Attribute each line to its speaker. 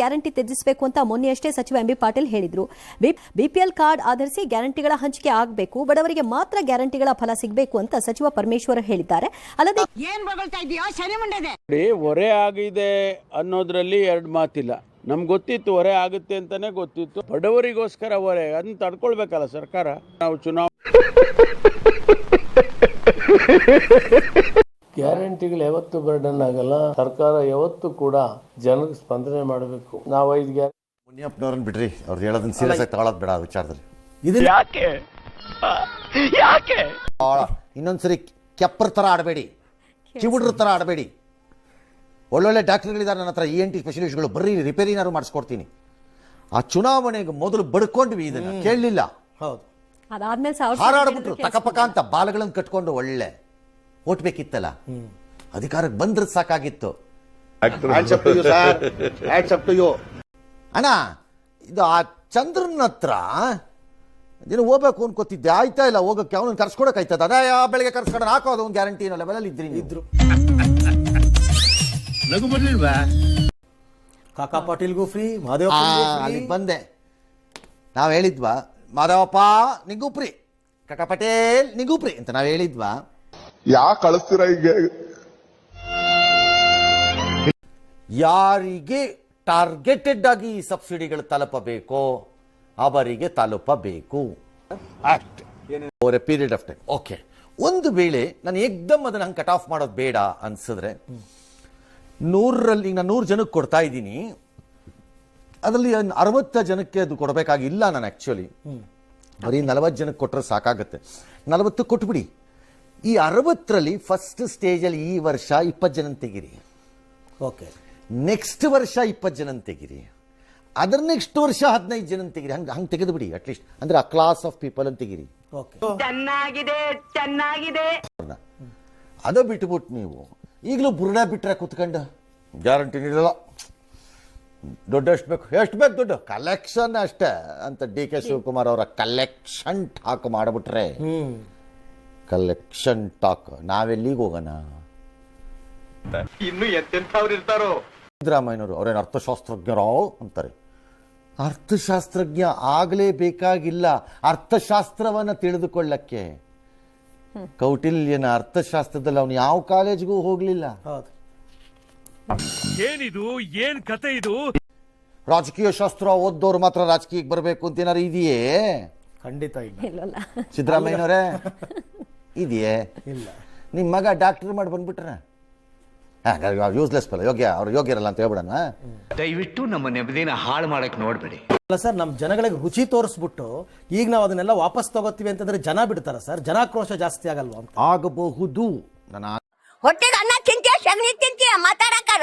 Speaker 1: Guarantee ತ್ಯಜಿಸಬೇಕು ಅಂತ ಮೊನ್ನೆಯಷ್ಟೇ ಸಚಿವ ಎಂಬಿ ಪಾಟೀಲ್ ಹೇಳಿದ್ರು. ಬಿಪಿಎಲ್ ಕಾರ್ಡ್ ಆಧರಿಸಿ ಗ್ಯಾರಂಟಿಗಳ ಹಂಚಿಕೆ ಆಗಬೇಕು ಬಡವರಿಗೆ ಮಾತ್ರ ಗ್ಯಾರಂಟಿಗಳ ಫಲ ಸಿಗಬೇಕು ಅಂತ ಸಚಿವ ಪರಮೇಶ್ವರ್ ಹೇಳಿದ್ದಾರೆ. ಅಲ್ಲದೆ
Speaker 2: ಹೊರೆ ಆಗಿದೆ ಅನ್ನೋದ್ರಲ್ಲಿ ಎರಡು ಮಾತಿಲ್ಲ. ನಮ್ಗೆ ಗೊತ್ತಿತ್ತು ಹೊರೆ ಆಗುತ್ತೆ ಅಂತಾನೆ ಗೊತ್ತಿತ್ತು. ಬಡವರಿಗೋಸ್ಕರ ಹೊರೆ ಅದನ್ನ ತಡ್ಕೊಳ್ಬೇಕಲ್ಲ ಸರ್ಕಾರ? ನಾವು ಚುನಾವಣೆ
Speaker 3: ಗ್ಯಾರಂಟಿಗಳು ಯಾವತ್ತು ಬರ್ಡನ್ ಆಗಲ್ಲ. ಸರ್ಕಾರ ಯಾವತ್ತು ಕೂಡ ಜನಕ್ಕೆ ಸ್ಪಂದನೆ ಮಾಡಬೇಕು. ನಾವು ಐದು ಗ್ಯಾರಂಟಿ
Speaker 4: ಮುನಿಯಪ್ಪನವ್ರನ್ನ ಬಿಡ್ರಿ. ಅವ್ರು ಹೇಳೋದನ್ನ ಸೀರಿಯಸ್ ಆಗಿ ತಗೊಳ್ಳೋದು ಬೇಡ ಆ ವಿಚಾರದಲ್ಲಿ. ಯಾಕೆ? ಇನ್ನೊಂದ್ಸರಿ ಕೆಪ್ಪರ್ ಥರ ಆಡಬೇಡಿ. ಕಿವುಡ್ರ ಥರ ಆಡಬೇಡಿ. ಒಳ್ಳೊಳ್ಳೆ ಡಾಕ್ಟರ್ಗಳಿದ್ದಾರೆ ನನ್ನ ಹತ್ರ ಇ ಎನ್ ಟಿ ಸ್ಪೆಷಲಿಸ್ಟ್ಗಳು ಬರ್ರಿ ರಿಪೇರಿನಾರು ಮಾಡಿಸ್ಕೊಡ್ತೀನಿ. ಆ ಚುನಾವಣೆಗೆ ಮೊದಲು ಬಡ್ಕೊಂಡ್ವಿ ಇದನ್ನ. ಕೇಳಲಿಲ್ಲ.
Speaker 3: ಹೌದು.
Speaker 1: ಅದಾದ್ಮೇಲೆ ಸಾವಿರ
Speaker 4: ಹಾರಾಡ್ಬಿಟ್ರು. ತಕಪಕ ಅಂತ ಬಾಲಗಳನ್ನು ಕಟ್ಕೊಂಡು ಒಳ್ಳೆ. ಓಟ್ ಬೇಕಿತ್ತಲ್ಲ ಅಧಿಕಾರಕ್ಕೆ ಬಂದ್ರೆ ಸಾಕಾಗಿತ್ತು. ಅಣ್ಣ ಇದು ಆ ಚಂದ್ರನ ಹತ್ರ ನೀನು ಹೋಗ್ಬೇಕು ಅನ್ಕೋತಿದ್ದೆ. ಆಯ್ತಾ ಇಲ್ಲ ಹೋಗಕ್ಕೆ? ಅವನನ್ನು ಕರ್ಸ್ಕೊಡಕ್ ಆಯ್ತದ? ಅದೇ ಆ ಬೆಳಗ್ಗೆ ಕರ್ಸ್ಕೊಂಡು ಹಾಕೋದು ಒಂದು ಗ್ಯಾರಂಟಿ ಲೆವೆಲಲ್ಲಿ ಇದ್ರಿ ಇದ್ರು.
Speaker 3: ಕಾಕಾ ಪಾಟೀಲ್ಗೂ ಫ್ರೀ ಮಾದೇವ
Speaker 4: ಅಲ್ಲಿಗೆ ಬಂದೆ. ನಾವು ಹೇಳಿದ್ವಾ ಮಾಧವಪ್ಪ ನಿಗೂ ಫ್ರೀ ಕಾಕಾ ಪಟೇಲ್ ನಿಗೂ ಫ್ರೀ ಅಂತ ನಾವು ಹೇಳಿದ್ವಾ.
Speaker 5: ಯಾಕೆ ಕಳಿಸ್ತೀರ ಈಗ
Speaker 4: ಯಾರಿಗೆ ಟಾರ್ಗೆಟೆಡ್ ಆಗಿ ಈ ಸಬ್ಸಿಡಿಗಳು ತಲುಪಬೇಕೋ? ಅವರಿಗೆ ತಲುಪಬೇಕು. Over a period of time okay ಒಂದು ವೇಳೆ ನಾನು ಏಕ್ದಮ್ ಅದನ್ನ ಹಂಗೆ ಕಟ್ ಆಫ್ ಮಾಡೋದು ಬೇಡ ಅನ್ಸಿದ್ರೆ ನೂರರಲ್ಲಿ ಈಗ ನಾನು ನೂರು ಜನಕ್ಕೆ ಕೊಡ್ತಾ ಇದ್ದೀನಿ. ಅದರಲ್ಲಿ ಅರವತ್ತು ಜನಕ್ಕೆ ಅದು ಕೊಡಬೇಕಾಗಿಲ್ಲ ನಾನು ಆ್ಯಕ್ಚುಲಿ ಬರೀ ನಲವತ್ತು ಜನಕ್ಕೆ ಕೊಟ್ಟರೆ ಸಾಕಾಗುತ್ತೆ. ನಲವತ್ತು ಕೊಟ್ಬಿಡಿ. ಈ ಅರವತ್ತರಲ್ಲಿ ಫಸ್ಟ್ ಸ್ಟೇಜಲ್ಲಿ ಈ ವರ್ಷ ಇಪ್ಪತ್ತು ಜನ ತೆಗಿರಿ.
Speaker 3: ಓಕೆ
Speaker 4: ನೆಕ್ಸ್ಟ್ ವರ್ಷ ಇಪ್ಪತ್ತು ಜನ ತೆಗಿರಿ. ಅದರ ನೆಕ್ಸ್ಟ್ ವರ್ಷ ಹದಿನೈದು ಜನ ತೆಗಿರಿ. ಹಂಗೆ ಹಂಗೆ ತೆಗೆದು ಬಿಡಿ ಅಟ್ಲೀಸ್ಟ್ ಅಂದ್ರೆ ಆ ಕ್ಲಾಸ್ ಆಫ್ ಪೀಪಲ್ ಅಂತ ತೆಗಿರಿ.
Speaker 3: ಓಕೆ
Speaker 6: ಚೆನ್ನಾಗಿದೆ ಚೆನ್ನಾಗಿದೆ.
Speaker 4: ಅದು ಬಿಟ್ಬಿಟ್ಟು ನೀವು. ಈಗಲೂ ಬುರುಡ ಬಿಟ್ರೆ ಕುತ್ಕೊಂಡು. ಗ್ಯಾರಂಟಿ ನೀಡಲ್ಲ. ದುಡ್ಡು ಎಷ್ಟು ಬೇಕು? ಎಷ್ಟು ಬೇಕು ದುಡ್ಡು? ಕಲೆಕ್ಷನ್ ಅಷ್ಟೇ. ಅಂತ ಡಿ ಕೆ ಶಿವಕುಮಾರ್ ಅವರ ಕಲೆಕ್ಷನ್ ಹಾಕು ಮಾಡಿಬಿಟ್ರೆ. ಕಲೆಕ್ಷನ್ ಟಾಕ್ ನಾವೆಲ್ಲಿಗೆ ಹೋಗೋಣ?
Speaker 7: ಇನ್ನು ಎಂತೆಂಥವ್ರು ಇರ್ತಾರೋ?
Speaker 4: ಸಿದ್ದರಾಮಯ್ಯನವರು ಅವರೇನು ಅರ್ಥಶಾಸ್ತ್ರಜ್ಞರೋ ಅಂತಾರೆ. ಅರ್ಥಶಾಸ್ತ್ರಜ್ಞ ಆಗಲೇಬೇಕಾಗಿಲ್ಲ ಅರ್ಥಶಾಸ್ತ್ರವನ್ನು ತಿಳಿದುಕೊಳ್ಳಕ್ಕೆ. ಕೌಟಿಲ್ಯನ ಅರ್ಥಶಾಸ್ತ್ರದಲ್ಲಿ ಅವನು ಯಾವ ಕಾಲೇಜ್ಗೂ ಹೋಗಲಿಲ್ಲ.
Speaker 3: ಹೌದು.
Speaker 8: ಏನಿದು? ಏನ್ ಕತೆ ಇದು?
Speaker 4: ರಾಜಕೀಯ ಶಾಸ್ತ್ರ ಓದ್ದವ್ರು ಮಾತ್ರ ರಾಜಕೀಯಕ್ಕೆ ಬರಬೇಕು ಅಂತ ಏನಾರು ಇದೆಯೇ?
Speaker 3: ಖಂಡಿತ ಇಲ್ಲ.
Speaker 1: ಇಲ್ಲಲ್ಲ.
Speaker 4: ಸಿದ್ದರಾಮಯ್ಯನವರೇ? ಇದೆಯೇ?
Speaker 3: ಇಲ್ಲ.
Speaker 4: ನಿಮ್ಮ ಮಗ ಡಾಕ್ಟರ್ ಮಾಡಿ ಬಂದ್ಬಿಟ್ರೆ? ಯೂಸ್ಲೆಸ್ ಪಲ್ಲ ಯೋಗ್ಯ ಅವ್ರು ಯೋಗ್ಯ ಇರಲ್ಲ ಅಂತ ಹೇಳ್ಬಿಡಣ?
Speaker 7: ದಯವಿಟ್ಟು ನಮ್ಮ ನೆಮ್ಮದಿನ ಹಾಳು ಮಾಡಕ್ ನೋಡ್ಬೇಡಿ.
Speaker 3: ಅಲ್ಲ ಸರ್ ನಮ್ಮ ಜನಗಳಿಗೆ ರುಚಿ ತೋರಿಸ್ಬಿಟ್ಟು ಈಗ ನಾವು ಅದನ್ನೆಲ್ಲ ವಾಪಸ್ ತಗೋತೀವಿ ಅಂತಂದ್ರೆ ಜನ ಬಿಡ್ತಾರ ಸರ್. ಜನಾಕ್ರೋಶ ಜಾಸ್ತಿ ಆಗಲ್ವಾ ಅಂತ.
Speaker 4: ಆಗಬಹುದು. ನನ್ನ
Speaker 6: ಹೊಟ್ಟೆಗೆ ಅನ್ನ ತಿಂತೀಯ ಸಗಣಿ ತಿಂತೀಯ ಮಾತಾಡಕ್ಕಾರ